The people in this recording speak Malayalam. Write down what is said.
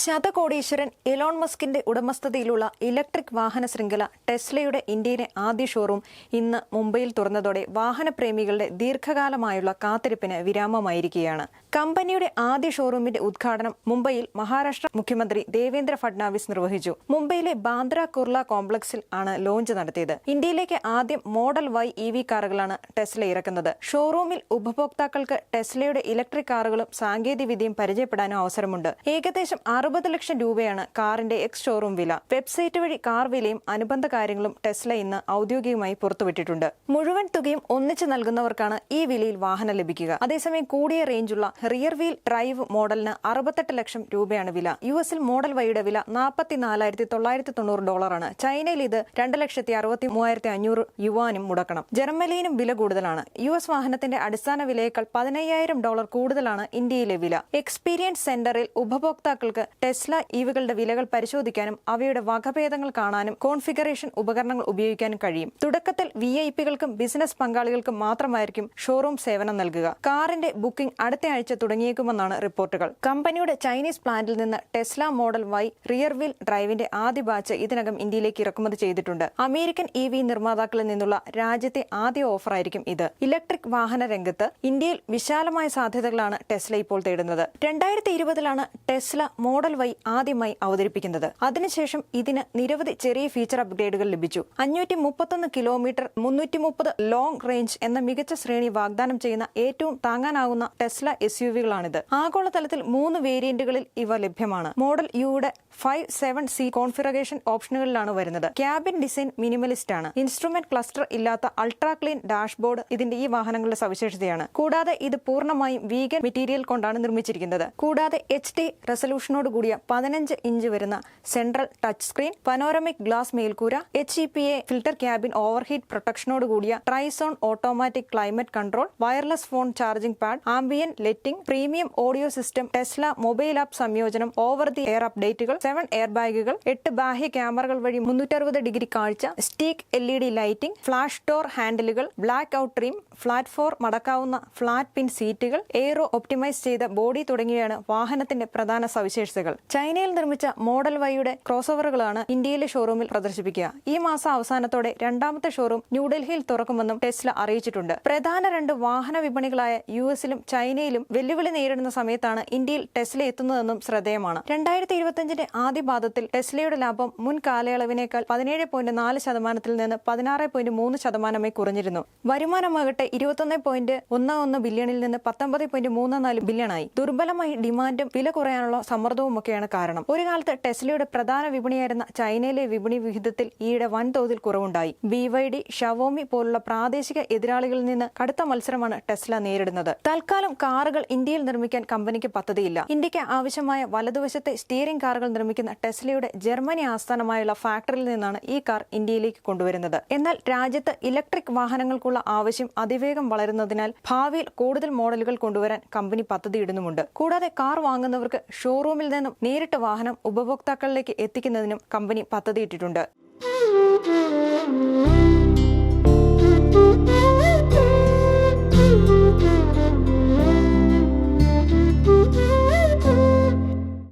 ശതകോടീശ്വരൻ എലോൺ മസ്കിന്റെ ഉടമസ്ഥതയിലുള്ള ഇലക്ട്രിക് വാഹന ശൃംഖല ടെസ്ലയുടെ ഇന്ത്യയിലെ ആദ്യ ഷോറൂം ഇന്ന് മുംബൈയിൽ തുറന്നതോടെ വാഹനപ്രേമികളുടെ ദീർഘകാലമായുള്ള കാത്തിരിപ്പിന് വിരാമമായിരിക്കുകയാണ്. കമ്പനിയുടെ ആദ്യ ഷോറൂമിന്റെ ഉദ്ഘാടനം മുംബൈയിൽ മഹാരാഷ്ട്ര മുഖ്യമന്ത്രി ദേവേന്ദ്ര ഫഡ്നാവിസ് നിർവഹിച്ചു. മുംബൈയിലെ ബാന്ദ്ര കുർള കോംപ്ലക്സിൽ ആണ് ലോഞ്ച് നടത്തിയത്. ഇന്ത്യയിലേക്ക് ആദ്യം മോഡൽ വൈ ഇ വി കാറുകളാണ് ടെസ്ല ഇറക്കുന്നത്. ഷോറൂമിൽ ഉപഭോക്താക്കൾക്ക് ടെസ്ലയുടെ ഇലക്ട്രിക് കാറുകളും സാങ്കേതികവിദ്യയും പരിചയപ്പെടാനും അവസരമുണ്ട്. ഏകദേശം അറുപത് ലക്ഷം രൂപയാണ് കാറിന്റെ എക്സ് ഷോറൂം വില. വെബ്സൈറ്റ് വഴി കാർ വിലയും അനുബന്ധ കാര്യങ്ങളും ടെസ്ല ഇന്ന് ഔദ്യോഗികമായി പുറത്തുവിട്ടിട്ടുണ്ട്. മുഴുവൻ തുകയും ഒന്നിച്ച് നൽകുന്നവർക്കാണ് ഈ വിലയിൽ വാഹനം ലഭിക്കുക. അതേസമയം കൂടിയ റേഞ്ചുള്ള റിയർ വീൽ ഡ്രൈവ് മോഡലിന് അറുപത്തെട്ട് ലക്ഷം രൂപയാണ് വില. യു എസിൽ മോഡൽ വൈയുടെ വില നാൽപ്പത്തിനാലായിരത്തി തൊള്ളായിരത്തി തൊണ്ണൂറ് ഡോളറാണ്. ചൈനയിൽ ഇത് രണ്ട് ലക്ഷത്തി അറുപത്തി മൂവായിരത്തി അഞ്ഞൂറ് യുവാനും മുടക്കണം. ജർമ്മനിയിലും വില കൂടുതലാണ്. യു എസ് വാഹനത്തിന്റെ അടിസ്ഥാന വിലയേക്കാൾ പതിനയ്യായിരം ഡോളർ കൂടുതലാണ് ഇന്ത്യയിലെ വില. എക്സ്പീരിയൻസ് സെന്ററിൽ ഉപഭോക്താക്കൾക്ക് ടെസ്ല ഇവകളുടെ വിലകൾ പരിശോധിക്കാനും അവയുടെ വകഭേദങ്ങൾ കാണാനും കോൺഫിഗറേഷൻ ഉപകരണങ്ങൾ ഉപയോഗിക്കാനും കഴിയും. തുടക്കത്തിൽ വി ഐ പികൾക്കും ബിസിനസ് പങ്കാളികൾക്കും മാത്രമായിരിക്കും ഷോറൂം സേവനം നൽകുക. കാറിന്റെ ബുക്കിംഗ് അടുത്ത ആഴ്ച തുടങ്ങിയേക്കുമെന്നാണ് റിപ്പോർട്ടുകൾ. കമ്പനിയുടെ ചൈനീസ് പ്ലാന്റിൽ നിന്ന് Tesla model Y rear wheel ഡ്രൈവിന്റെ ആദ്യ ബാച്ച് ഇതിനകം ഇന്ത്യയിലേക്ക് ഇറക്കുമതി ചെയ്തിട്ടുണ്ട്. അമേരിക്കൻ ഇ വി നിർമ്മാതാക്കളിൽ നിന്നുള്ള രാജ്യത്തെ ആദ്യ ഓഫറായിരിക്കും ഇത്. ഇലക്ട്രിക് വാഹന രംഗത്ത് ഇന്ത്യയിൽ വിശാലമായ സാധ്യതകളാണ് ടെസ്ല ഇപ്പോൾ തേടുന്നത്. രണ്ടായിരത്തി ഇരുപതിലാണ് ടെസ്ല മോഡൽ വൈ ആദ്യമായി അവതരിപ്പിക്കുന്നത്. അതിനുശേഷം ഇതിന് നിരവധി ചെറിയ ഫീച്ചർ അപ്ഗ്രേഡുകൾ ലഭിച്ചു. അഞ്ഞൂറ്റി മുപ്പത്തൊന്ന് കിലോമീറ്റർ മുന്നൂറ്റി മുപ്പത് ലോങ് റേഞ്ച് എന്ന മികച്ച ശ്രേണി വാഗ്ദാനം ചെയ്യുന്ന ഏറ്റവും താങ്ങാനാകുന്ന ടെസ്ല എസ് യു വികളാണിത് ആഗോളതലത്തിൽ മൂന്ന് വേരിയന്റുകളിൽ ഇവ ലഭ്യമാണ്. മോഡൽ യുയുടെ ഫൈവ് സെവൻ സി കോൺഫിഗറേഷൻ ഓപ്ഷനുകളിലാണ് വരുന്നത്. ക്യാബിൻ ഡിസൈൻ മിനിമലിസ്റ്റ് ആണ്. ഇൻസ്ട്രുമെന്റ് ക്ലസ്റ്റർ ഇല്ലാത്ത അൾട്രാ ക്ലീൻ ഡാഷ്ബോർഡ് ഇതിന്റെ ഈ വാഹനങ്ങളുടെ സവിശേഷതയാണ്. കൂടാതെ ഇത് പൂർണമായും വീഗൻ മെറ്റീരിയൽ കൊണ്ടാണ് നിർമ്മിച്ചിരിക്കുന്നത്. കൂടാതെ എച്ച് ഡി റെസൊല്യൂഷനോട് കൂടിയ പതിനഞ്ച് ഇഞ്ച് വരുന്ന central touch screen panoramic glass മേൽക്കൂര H E P A filter cabin overheat പ്രൊട്ടക്ഷനോട് കൂടിയ trizone automatic climate control wireless phone charging pad ambient lighting premium audio system Tesla mobile app സംയോജനം ഓവർ ദി എയർ അപ്ഡേറ്റുകൾ സെവൻ എയർ ബാഗുകൾ എട്ട് ബാഹ്യ ക്യാമറകൾ വഴി മുന്നൂറ്ററുപത് ഡിഗ്രി കാഴ്ച steak L E D lighting flash door ഹാൻഡിലുകൾ black out trim flat four മടക്കാവുന്ന ഫ്ലാറ്റ് പിൻ സീറ്റുകൾ എയറോ ഒപ്റ്റിമൈസ് ചെയ്ത ബോഡി തുടങ്ങിയാണ് വാഹനത്തിന്റെ പ്രധാന സവിശേഷതകൾ. ചൈനയിൽ നിർമ്മിച്ച മോഡൽ വൈയുടെ ക്രോസ് ഓവറുകളാണ് ഇന്ത്യയിലെ ഷോറൂമിൽ പ്രദർശിപ്പിക്കുക. ഈ മാസം അവസാനത്തോടെ രണ്ടാമത്തെ ഷോറൂം ന്യൂഡൽഹിയിൽ തുറക്കുമെന്നും ടെസ്ല അറിയിച്ചിട്ടുണ്ട്. പ്രധാന രണ്ട് വാഹന വിപണികളായ യു എസിലും ചൈനയിലും വെല്ലുവിളി നേരിടുന്ന സമയത്താണ് ഇന്ത്യയിൽ ടെസ്ല എത്തുന്നതെന്നും ശ്രദ്ധേയമാണ്. രണ്ടായിരത്തി ഇരുപത്തിയഞ്ചിന്റെ ആദ്യ പാദത്തിൽ ടെസ്ലയുടെ ലാഭം മുൻ കാലയളവിനേക്കാൾ പതിനേഴ് പോയിന്റ് നാല് ശതമാനത്തിൽ നിന്ന് പതിനാറ് പോയിന്റ് മൂന്ന് ശതമാനമായി കുറഞ്ഞിരുന്നു. വരുമാനമാകട്ടെ ഇരുപത്തൊന്ന് പോയിന്റ് ഒന്ന് ഒന്ന് ബില്യണിൽ നിന്ന് പത്തൊമ്പത് പോയിന്റ് മൂന്ന് നാല് ബില്യണായി. ദുർബലമായി ഡിമാൻഡും വില കുറയാനുള്ള സമ്മർദ്ദവും ഒക്കെയാണ് കാരണം. ഒരു കാലത്ത് ടെസ്ലയുടെ പ്രധാന വിപണിയായിരുന്ന ചൈനയിലെ വിപണി വിഹിതത്തിൽ ഈയിടെ വൻതോതിൽ കുറവുണ്ടായി. ബി വൈ ഡി ഷവോമി പോലുള്ള പ്രാദേശിക എതിരാളികളിൽ നിന്ന് കടുത്ത മത്സരമാണ് ടെസ്ല നേരിടുന്നത്. തൽക്കാലം കാറുകൾ ഇന്ത്യയിൽ നിർമ്മിക്കാൻ കമ്പനിക്ക് പദ്ധതിയില്ല. ഇന്ത്യയ്ക്ക് ആവശ്യമായ വലതുവശത്തെ സ്റ്റിയറിംഗ് കാറുകൾ നിർമ്മിക്കുന്ന ടെസ്ലയുടെ ജർമ്മനി ആസ്ഥാനമായുള്ള ഫാക്ടറിയിൽ നിന്നാണ് ഈ കാർ ഇന്ത്യയിലേക്ക് കൊണ്ടുവരുന്നത്. എന്നാൽ രാജ്യത്ത് ഇലക്ട്രിക് വാഹനങ്ങൾക്കുള്ള ആവശ്യം അതിവേഗം വളരുന്നതിനാൽ ഭാവിയിൽ കൂടുതൽ മോഡലുകൾ കൊണ്ടുവരാൻ കമ്പനി പദ്ധതിയിടുന്നുമുണ്ട്. കൂടാതെ കാർ വാങ്ങുന്നവർക്ക് ഷോറൂമിൽ നിന്നും നേരിട്ട് വാഹനം ഉപഭോക്താക്കളിലേക്ക് എത്തിക്കുന്നതിനും കമ്പനി പദ്ധതിയിട്ടിട്ടുണ്ട്